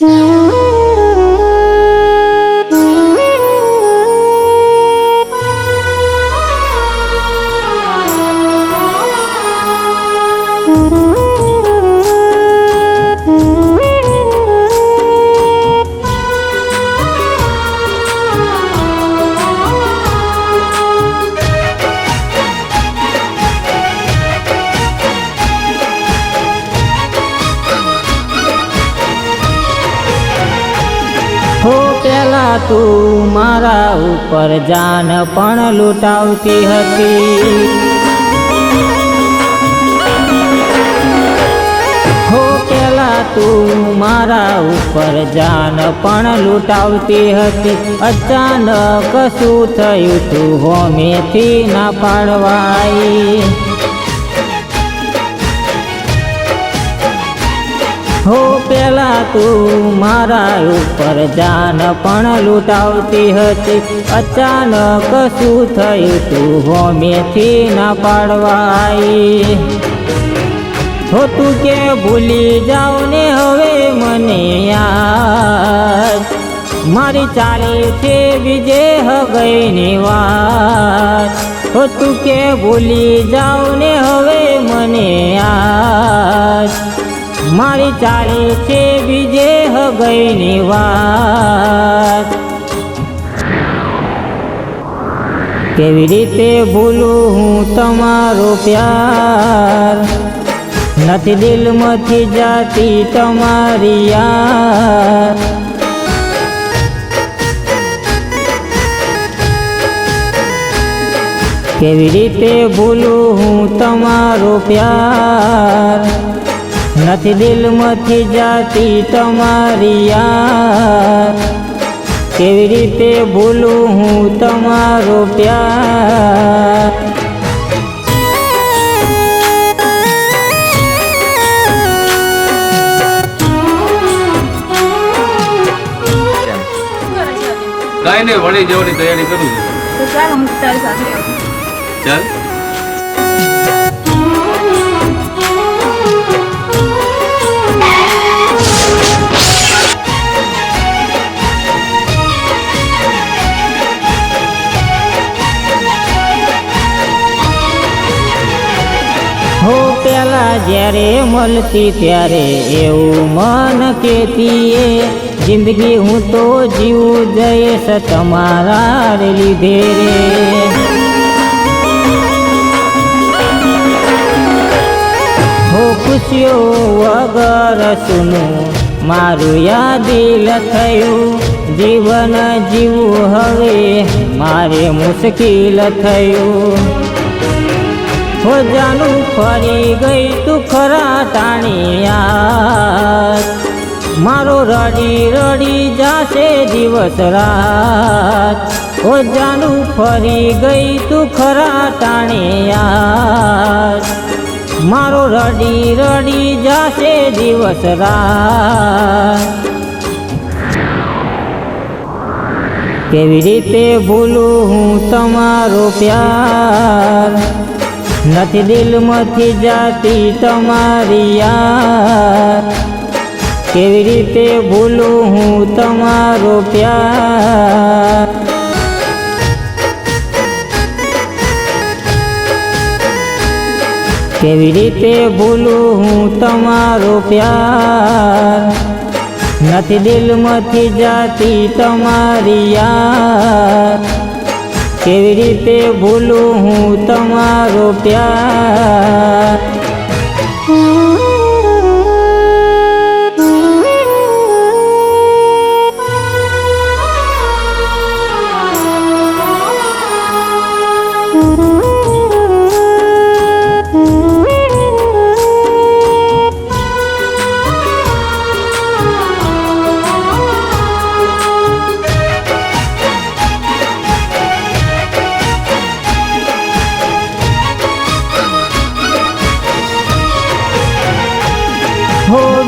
હો પેલા તું મારા ઉપર જાન પણ લૂંટાવતી હતી. હો તું મારા ઉપર જાન પણ લૂંટાવતી હતી. અચાનક શું થયું તું હોમેથી ના પાડવાઈ? હો પેલા તું મારા ઉપર જાન પણ લૂંટાવતી હતી. અચાનક શું થયું તું હોમેથી ના પાડવાઈ? હો તું કે ભૂલી જાવ ને હવે મને યાદ? મારી ચાલે છે બીજે હગઈની વાત. હો કે ભૂલી જાવ ને હવે મને યાદ? મારી ચાલે છે બીજે હગઈની વાત. કેવી રીતે ભૂલું હું તમારો પ્યાર? નથી દિલમાંથી જાતી તમારી યાર. કેવી રીતે ભૂલું હું તમારો પ્યાર? નથી દિલમાંથી જાતી તમારી યાર. કેવી રીતે ભૂલું હું તમારો પ્યાર? કાંઈ નહીં વળી જવાની તૈયારી કરું છું. ચાલ. પેલા જ્યારે મળતી ત્યારે એવું મન કેતી એ જિંદગી હું તો જીવું જઈશ તમારા લીધે રે. ખુશીઓ વગર સુનું મારું યાદિલ થયું જીવન જીવું હવે મારે મુશ્કેલ થયું. હો ફરી ગઈ તું ખરા ટાણિયા મારો રડી રડી જાશે દિવસ રાત. હો ફરી ગઈ તું ખરા તાણિયાર મારો રડી રડી જાશે દિવસ રાત. કેવી રીતે ભૂલું હું તમારો પ્યાર? નથી દિલમાંથી જાતી તમારી યાર. કેવી રીતે ભૂલું હું તમારો પ્યાર? કેવી રીતે ભૂલું હું તમારો પ્યાર? નથી દિલમાંથી જાતી તમારી યાર. કેવી રીતે ભૂલું હું તમારો પ્યાર?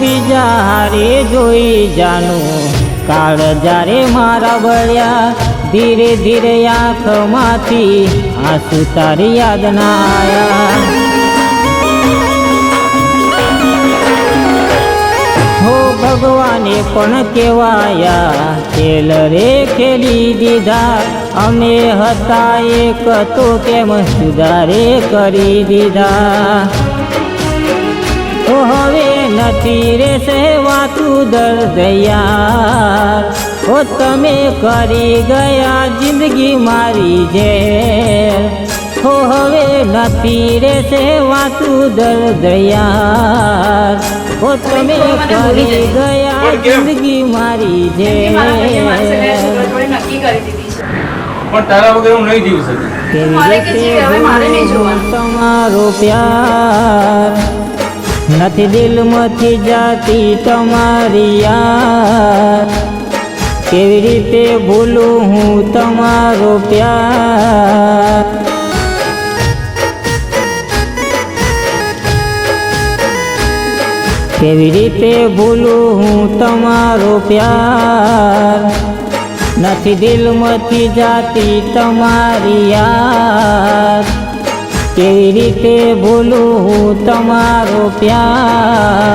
હો બીજા હારે જોઈ જાનું કાળ જ્યારે મારા વળ્યા, ધીરે ધીરે આંખમાંથી આંસુ તારી યાદ ના આવ્યા હો ભગવાને પણ કેવાયા ખેલ રે ખેલી દીધા. અમે હતા એક તો કેમ સુધારે કરી દીધા. હવે નથી રે સેવાતું દર્દ યાર ઓ તમે કરી ગયા જિંદગી મારી જેલ હો હવે નથી રે સેવાતું દર્દ યાર ઓ તમે કરી ગયા પણ કેમ? જિંદગી મારી કેમ કે મારા ભાઈએ મારી સાથે જેલ જોડે નક્કી કરી દીધી છે પણ તારા વગર હું નહીં જીવી શકું કેવી મારે કે રીતે જીવે, હવે મારે નહીં જોવાનું. તમારો પ્યાર નથી દિલમાંથી જાતી તમારી યાર. કેવી રીતે ભૂલું હું તમારો પ્યાર? કેવી રીતે ભૂલું હું તમારો પ્યાર? નથી દિલમાંથી જાતી તમારી કેવી રીતે ભૂલું તમારો પ્યાર.